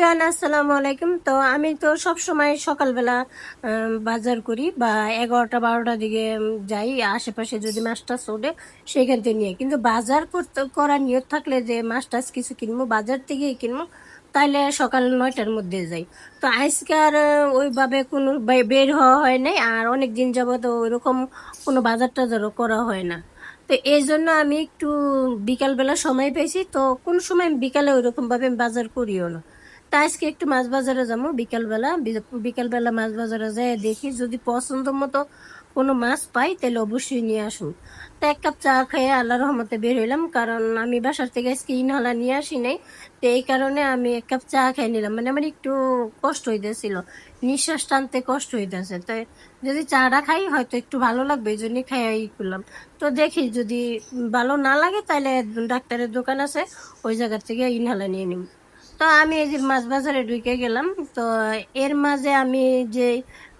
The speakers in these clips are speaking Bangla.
এভরিওয়ান, আসসালামু আলাইকুম। তো আমি তো সব সময় সকালবেলা বাজার করি বা এগারোটা, বারোটার দিকে যাই, আশেপাশে যদি মাছ টাছ ওঠে সেখান থেকে নিয়ে। কিন্তু বাজার করতে, করার নিয়ত থাকলে যে মাছ টাছ কিছু কিনবো, বাজার থেকেই কিনবো, তাইলে সকাল নয়টার মধ্যে যাই। তো আজকে আর ওইভাবে কোনো বের হওয়া হয় নাই, আর অনেক দিন যাবত ওইরকম কোনো বাজার টাজারও করা হয় না। তো এই জন্য আমি একটু বিকালবেলা সময় পেয়েছি, তো কোন সময় বিকালে ওইরকমভাবে বাজার করিও না। তা আজকে একটু মাছ বাজারে যাব, বিকালবেলা বিকালবেলা মাছ বাজারে যাই দেখি যদি পছন্দ মতো কোনো মাছ পাই, তাহলে অবশ্যই নিয়ে আসুন। তো এক কাপ চা খেয়ে আল্লাহ রহমতে বের হইলাম, কারণ আমি বাসার থেকে আজকে ইনহালা নিয়ে আসি নাই, তো এই কারণে আমি এক কাপ চা খেয়ে নিলাম। মানে আমার একটু কষ্ট হইতেছিল, নিঃশ্বাস টানতে কষ্ট হইতেছে, তো যদি চাটা খাই, হয়তো একটু ভালো লাগবে, এই জন্যই খাই করলাম। তো দেখি যদি ভালো না লাগে, তাহলে ডাক্তারের দোকান আছে, ওই জায়গা থেকে ইনহালা নিয়ে নিব। তো আমি এই যে মাছ বাজারে ঢুকে গেলাম। তো এর মাঝে আমি যে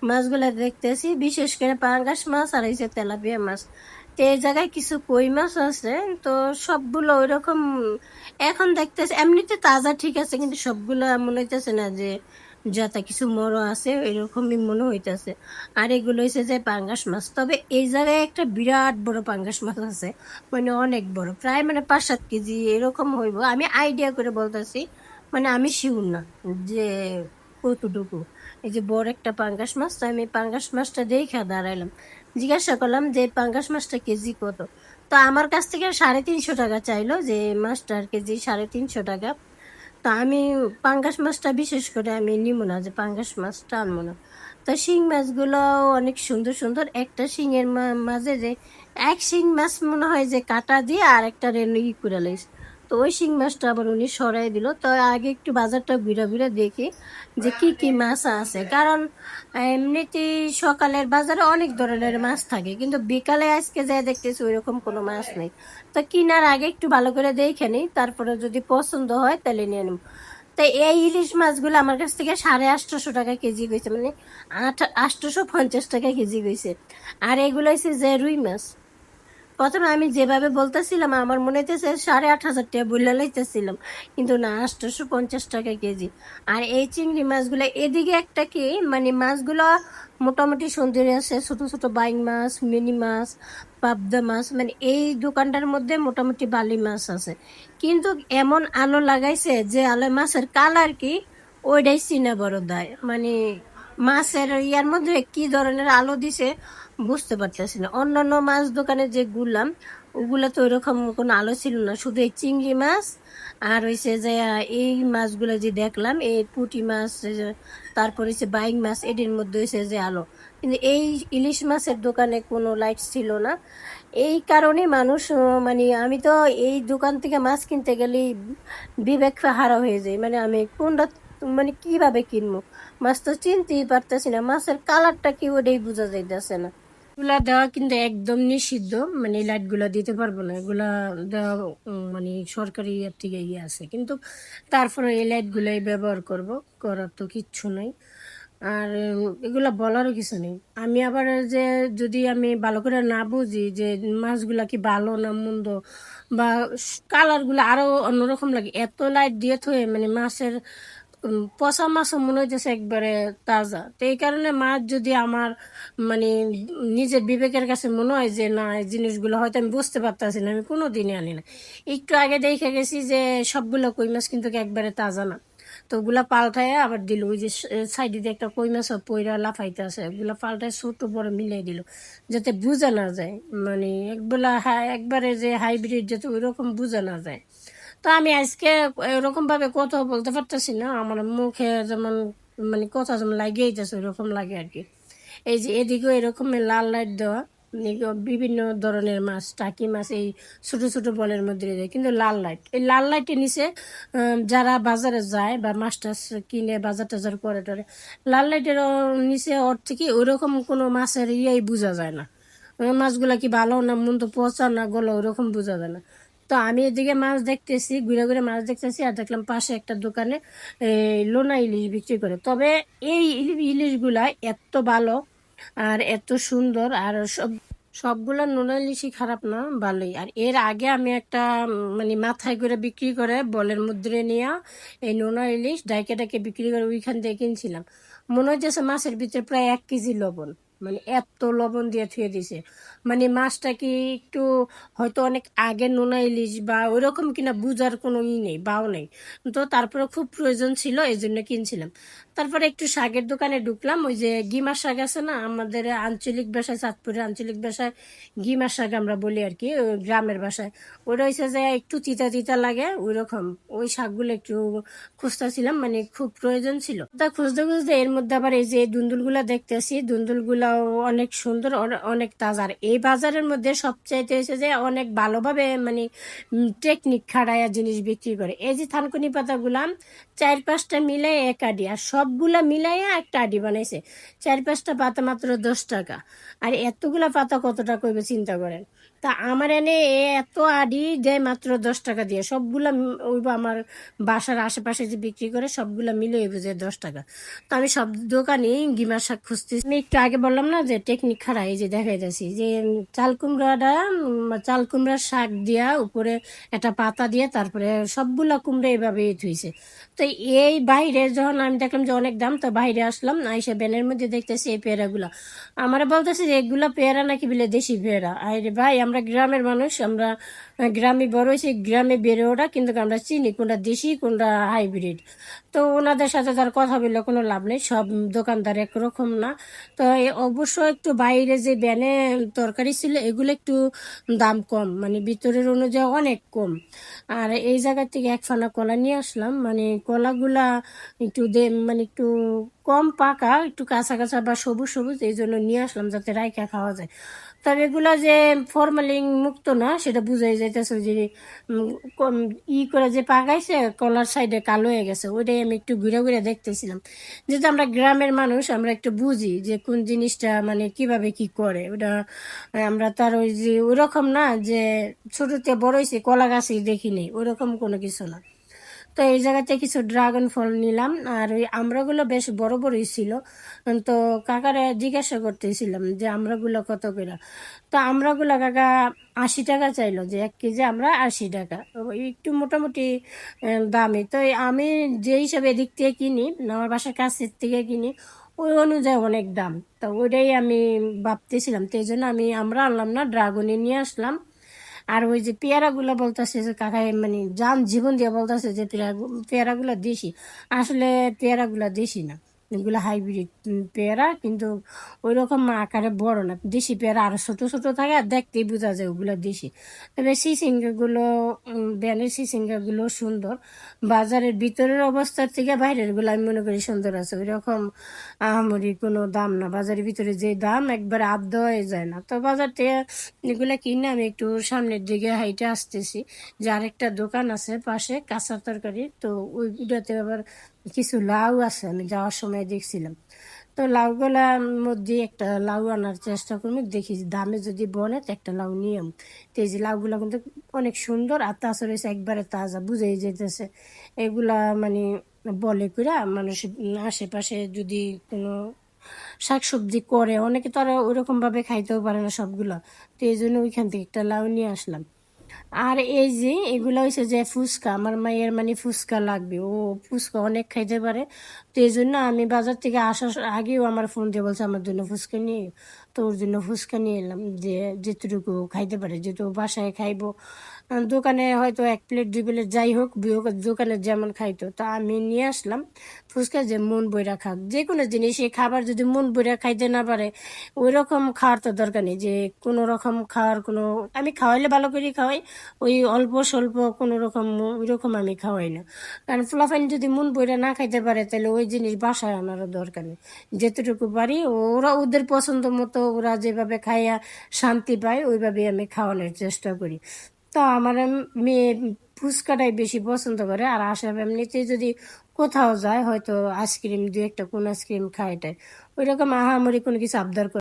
মাছগুলো দেখতেছি, বিশেষ করে পাঙ্গাস মাছ আর এই যে তেলাপিয়া মাছ। তো এই জায়গায় কিছু কই মাছ আছে, তো সবগুলো ওইরকম এখন দেখতেছি, এমনিতে তাজা ঠিক আছে, কিন্তু সবগুলো মনে হইতেছে না যে যাতে কিছু মরো আছে এরকমই মনে হইতেছে। আর এগুলো হয়েছে যে পাঙ্গাস মাছ। তবে এই জায়গায় একটা বিরাট বড় পাঙ্গাস মাছ আছে মানে অনেক বড়, প্রায় মানে পাঁচ সাত কেজি এরকম হইব। আমি আইডিয়া করে বলতেছি মানে আমি শিউর না, যে কতটুকু। এই যে বড় একটা পাঙ্গাস মাছ, তো আমি পাঙ্গাস মাছটা দেখে দাঁড়াইলাম। জিজ্ঞাসা করলাম যে, পাঙ্গাস মাছটা কেজি কত? তো আমার কাছ থেকে সাড়ে তিনশো টাকা চাইলো যে মাছটার কেজি সাড়ে তিনশো টাকা। তো আমি পাঙ্গাস মাছটা বিশেষ করে আমি নিব না, যে পাঙ্গাস মাছটা আনব না। তো শিং মাছগুলো অনেক সুন্দর সুন্দর। একটা শিঙের মাঝে যে, এক শিং মাছ মনে হয় যে কাটা দিয়ে আর একটা রেনু ই করে লাইছে। তো ওই শিং মাছটা আবার উনি সরাই দিল। তো আগে একটু বাজারটা ঘুরে ঘুরে দেখি যে কি কি মাছ আছে। কারণ এমনিতে সকালের বাজারে অনেক ধরনের মাছ থাকে, কিন্তু বিকালে আজকে যা দেখতেছি ওইরকম কোনো মাছ নেই। তো কিনার আগে একটু ভালো করে দেখে নিই, তারপরে যদি পছন্দ হয় তাহলে নিয়ে নিব। তো এই ইলিশ মাছগুলো আমার কাছ থেকে সাড়ে আটশোশো টাকা কেজি গেছে মানে আট আটশোশো পঞ্চাশ টাকা কেজি গেছে আর এগুলো হচ্ছে যে রুই মাছ। প্রথমে আমি যেভাবে বলতেছিলাম, আমার মনে হইতেছে সাড়ে আট হাজার টাকা বললে লাইতেছিলাম। কিন্তু না, আটশোশো পঞ্চাশ টাকা কেজি। আর এই চিংড়ি মাছগুলো, এদিকে একটা কি মানে মাছগুলো মোটামুটি সুন্দর আছে, ছোট ছোট বাইং মাছ, মিনি মাছ, পাবদা মাছ মানে এই দোকানটার মধ্যে মোটামুটি বালি মাছ আছে। কিন্তু এমন আলো লাগাইছে যে আলো মাছের কালার কি, ওইটাই চিনা বড় দেয় মানে মাছের ইয়ার মধ্যে কি ধরনের আলো দিছে বুঝতে পারতেছি না। অন্যান্য মাছ দোকানে যে গুলাম, ওগুলো তো ওইরকম কোনো আলো ছিল না। শুধু এই চিংড়ি মাছ আর হয়েছে যে এই মাছগুলো যে দেখলাম, এই পুঁটি মাছ তারপর হচ্ছে বাইং মাছ, এটির মধ্যে হয়েছে যে আলো। কিন্তু এই ইলিশ মাছের দোকানে কোনো লাইট ছিল না। এই কারণে মানুষ মানে আমি তো এই দোকান থেকে মাছ কিনতে গেলেই বিবেক হারা হয়ে যায়। মানে আমি কোনটা মানে কীভাবে কিনবো? মাছ তো চিনতেই পারতেছি না। মাছের কালারটা কি ওটাই বোঝা যাইতেছে না। এগুলা দেওয়া কিন্তু একদম নিষিদ্ধ। মানে লাইটগুলো দিতে পারব না। এগুলা দেওয়া মানে সরকারি ইয়ের থেকে ইয়ে আছে। কিন্তু তারপরে এই লাইটগুলাই ব্যবহার করব। করার তো কিচ্ছু নাই। আর এগুলা বলারও কিছু নেই। আমি আবার যে, যদি আমি ভালো করে না বুঝি যে মাছগুলা কি ভালো না মন্দ, বা কালারগুলো আরও অন্যরকম লাগে, এত লাইট দিয়ে থয়ে মানে মাছের পচা মাছও মনে হইতেছে একবারে তাজা। তো এই কারণে মাছ যদি আমার মানে নিজের বিবেকের কাছে মনে হয় যে, না, এই জিনিসগুলো হয়তো আমি বুঝতে পারতেছি না, আমি কোনো দিনই আনি না। একটু আগে দেখে গেছি যে, সবগুলো কই মাছ কিন্তু একবারে তাজা না। তো ওগুলা পাল্টায় আবার দিল। ওই যে সাইডে দিয়ে একটা কই মাছ পইরা লাফাইতে আছে। ওগুলা পাল্টায় ছোট বড় মিলাই দিল, যাতে বোঝা না যায়। মানে একবেলা একবারে যে হাইব্রিড, যাতে ওই রকম বোঝা না যায়। তো আমি আজকে এরকম ভাবে কথা বলতে পারতেছি না, আমার মুখে যেমন মানে কথা যেমন লাগিয়েই যাচ্ছে ওইরকম লাগে আর কি। এই যে এদিকেও এরকম লাল লাইট দেওয়া বিভিন্ন ধরনের মাছ, টাকি মাছ, এই ছোট ছোট বলের মধ্যে দেয় কিন্তু লাল লাইট। এই লাল লাইটের নিচে যারা বাজারে যায় বা মাছ টাছ কিনে বাজার টাজার করে টরে, লাল লাইটের নিচে ওর থেকে ওইরকম কোনো মাছের ইয়েই বোঝা যায় না। মাছগুলা কি ভালো না মন্দ পচা না গলা ওরকম বোঝা যায় না। তো আমি এদিকে মাছ দেখতেছি, ঘুরে ঘুরে মাছ দেখতেছি আর দেখলাম পাশে একটা দোকানে লোনা ইলিশ বিক্রি করে। তবে এই ইলি- ইলিশগুলা এত ভালো আর এত সুন্দর আর সব, সবগুলো নোনা ইলিশই খারাপ না, ভালোই। আর এর আগে আমি একটা মানে মাথায় করে বিক্রি করে বলের মুদ্রে নিয়ে এই নোনা ইলিশ ডাইকে ডাইকে বিক্রি করে ওইখান থেকে কিনছিলাম। মনে হচ্ছে মাছের ভিতরে প্রায় এক কেজি লবণ। মানে এত লবণ দিয়ে থুয়ে দিছে। মানে মাছটা কি একটু হয়তো অনেক আগে নোনা ইলিশ বা ওইরকম কিনা বুঝার কোনো ই নেই, বাও নেই। তো তারপরে খুব প্রয়োজন ছিল এই জন্য কিনছিলাম। তারপরে একটু শাকের দোকানে ঢুকলাম, ওই যে গিমার শাক আছে না, আমাদের আঞ্চলিক ভাষায়, চাঁদপুরের আঞ্চলিক ভাষায় গিমার শাক আমরা বলি আর কি গ্রামের ভাষায়। ওটা হচ্ছে যে একটু তিতা তিতা লাগে ওই রকম ওই শাকগুলো একটু খুঁজতেছিলাম মানে খুব প্রয়োজন ছিল। তা খুঁজতে খুঁজতে এর মধ্যে আবার এই যে দুন্দুলগুলা দেখতেছি, দুন্দুলগুলাও অনেক সুন্দর অনেক তাজার এই বাজারের মধ্যে সবচাইতে হয়েছে যে অনেক ভালোভাবে মানে টেকনিক খাড়াইয়া জিনিস বিক্রি করে। এই যে থানকুনি পাতাগুলা, চার পাঁচটা মিলে একাডিয়া আর সবগুলা মিলাইয়া একটা আডি বানাইছে। চার পাঁচটা পাতা মাত্র দশ টাকা। আর এতগুলা পাতা কত টাকা চিন্তা করেন? তা আমার এনে এত আডি দেয় মাত্র দশ টাকা দিয়ে সবগুলা ওইব আমার বাসার আশেপাশে যে বিক্রি করে সবগুলা মিলে হইব যে দশ টাকা। তো আমি সব দোকানে গিমার শাক খুঁজতেছি। আমি একটু আগে বললাম না যে টেকনিক খারাপ এই যে দেখাই যাচ্ছি যে চাল কুমড়াটা চাল কুমড়ার শাক দিয়া উপরে একটা পাতা দিয়ে তারপরে সবগুলা কুমড়া এইভাবে থুইছে তো এই বাইরে যখন আমি দেখলাম যে অনেক দাম, তো বাইরে আসলাম, আইসা ব্যানের মধ্যে দেখতেছি এই পেয়ারাগুলা। আমার বলতেছে যে এগুলা পেয়ারা নাকি বলে দেশি পেয়ারা। আরে ভাই আমরা গ্রামের মানুষ, আমরা গ্রামে বড় হয়েছি, গ্রামে বেড়ে ওঠা, কিন্তু আমরা চিনি কোনটা দেশি, কোনটা হাইব্রিড। তো ওনাদের সাথে তার কথা বললে কোনো লাভ নেই, সব দোকানদার একরকম না। তো অবশ্য একটু বাইরে যে ব্যানে তরকারি ছিল, এগুলো একটু দাম কম মানে ভিতরের অনুযায়ী অনেক কম। আর এই জায়গা থেকে এক ফানা কলা নিয়ে আসলাম মানে কলাগুলা একটু দে মানে একটু কম পাকা, একটু কাঁচা কাঁচা বা সবুজ সবুজ, এই জন্য নিয়ে আসলাম যাতে রাইখা খাওয়া যায়। তবে এগুলা যে ফরমালিন মুক্ত না, সেটা বুঝাই যাইতেছে যে ই করে যে পাকাইছে, কলার সাইডে কালো হয়ে গেছে, ওইটাই আমি একটু ঘুরে ঘুরে দেখতেছিলাম। যেহেতু আমরা গ্রামের মানুষ, আমরা একটু বুঝি যে কোন জিনিসটা মানে কীভাবে কি করে। ওটা, আমরা তার ওই যে ওরকম না যে, ছোটতে বড় হয়েছে কলা গাছই দেখিনি ওরকম কোনো কিছু না। তো এই জায়গাতে কিছু ড্রাগন ফল নিলাম, আর ওই আমড়াগুলো বেশ বড় বড়ই ছিল। তো কাকারে জিজ্ঞাসা করতেছিলাম যে আমড়াগুলো কত করে? তো আমড়াগুলো কাকা আশি টাকা চাইলো যে এক কেজি আমরা আশি টাকা। একটু মোটামুটি দামি। তো আমি যে হিসাবে এদিক থেকে কিনি, আমার বাসার কাছের থেকে কিনি, ওই অনুযায়ী অনেক দাম। তো ওইটাই আমি ভাবতেছিলাম, তো এই জন্য আমি আমরা আনলাম না ড্রাগনে নিয়ে আসলাম। আর ওই যে পেয়ারাগুলো বলতেছে যে কাকা মানে যান জীবন দিয়ে বলতেছে যে পেয়ারা পেয়ারাগুলো দেশি। আসলে পেয়ারাগুলো দেশি না। এগুলো হাইব্রিড পেয়ারা কিন্তু ওই রকম আকারে বড় না। দেশি পেয়ারা আরও ছোট ছোট থাকে আর দেখতেই বোঝা যায় ওগুলো দেশি। তবে সিসিঙ্গাগুলো ব্যানের সিসিঙ্গাগুলো সুন্দর। বাজারের ভিতরের অবস্থার থেকে বাইরেরগুলো আমি মনে করি সুন্দর আছে। ওই রকম আহামরি কোনো দাম না। বাজারের ভিতরে যে দাম একবার আধ দেওয়াই যায় না। তো বাজার থেকে এগুলো কিনে আমি একটু সামনের দিকে হাইটে আসতেছি। যে আরেকটা দোকান আছে পাশে কাঁচা তরকারি। তো ওইটাতে আবার কিছু লাউ আছে, আমি যাওয়ার সময় দেখছিলাম। তো লাউগুলার মধ্যে একটা লাউ আনার চেষ্টা করব, দেখি দামে যদি বনে তো একটা লাউ নিয়ম তো এই যে লাউগুলা কিন্তু অনেক সুন্দর, আর তাছাড়া হচ্ছে একবারে তাজা, বুঝেই যেতেছে এগুলা মানে বলে করে মানুষ আশেপাশে যদি কোনো শাকসবজি করে, অনেকে তো আর ওরকম ভাবে খাইতেও পারে না সবগুলো। তো এই জন্য ওইখান থেকে একটা লাউ নিয়ে আসলাম। আর এই যে, এগুলো হয়েছে যে ফুচকা, আমার মায়ের মানে ফুচকা লাগবে। ও ফুচকা অনেক খাইতে পারে। তো এই জন্য আমি বাজার থেকে আসার আগেও আমার ফোন দিয়ে বলছে, আমার জন্য ফুচকা নিয়ে তো ওর জন্য ফুচকা নিয়ে এলাম, যে যেটুকু খাইতে পারে যেহেতু বাসায় খাইবো। দোকানে হয়তো এক প্লেট, দুই প্লেট যাই হোক দোকানে যেমন খাইতো, তা আমি নিয়ে আসলাম। ফুচকা যে মন বইরা খাক যে কোনো জিনিস, এই খাবার যদি মন বইরা খাইতে না পারে ওই রকম খাওয়ার তো দরকার নেই, যে কোনো রকম খাওয়ার কোনো, আমি খাওয়াইলে ভালো করে খাওয়াই, ওই অল্প স্বল্প কোনো রকম ওই রকম আমি খাওয়াই না। কারণ ফলাফাইন যদি মন বইরা না খাইতে পারে, তাহলে ওই জিনিস বাসায় আনারও দরকার নেই। যেতটুকু পারি, ওরা ওদের পছন্দ মতো ওরা যেভাবে খাইয়া শান্তি পায় ওইভাবে আমি খাওয়ানোর চেষ্টা করি। তো আমার মেয়ে ফুচকাটাই বেশি পছন্দ করে, আর আসার এমনিতে যদি কোথাও যায়, হয়তো আইসক্রিম দু একটা কোন আইসক্রিম খায় এটাই। ওই রকম আহামরি কোনো কিছু আবদার করে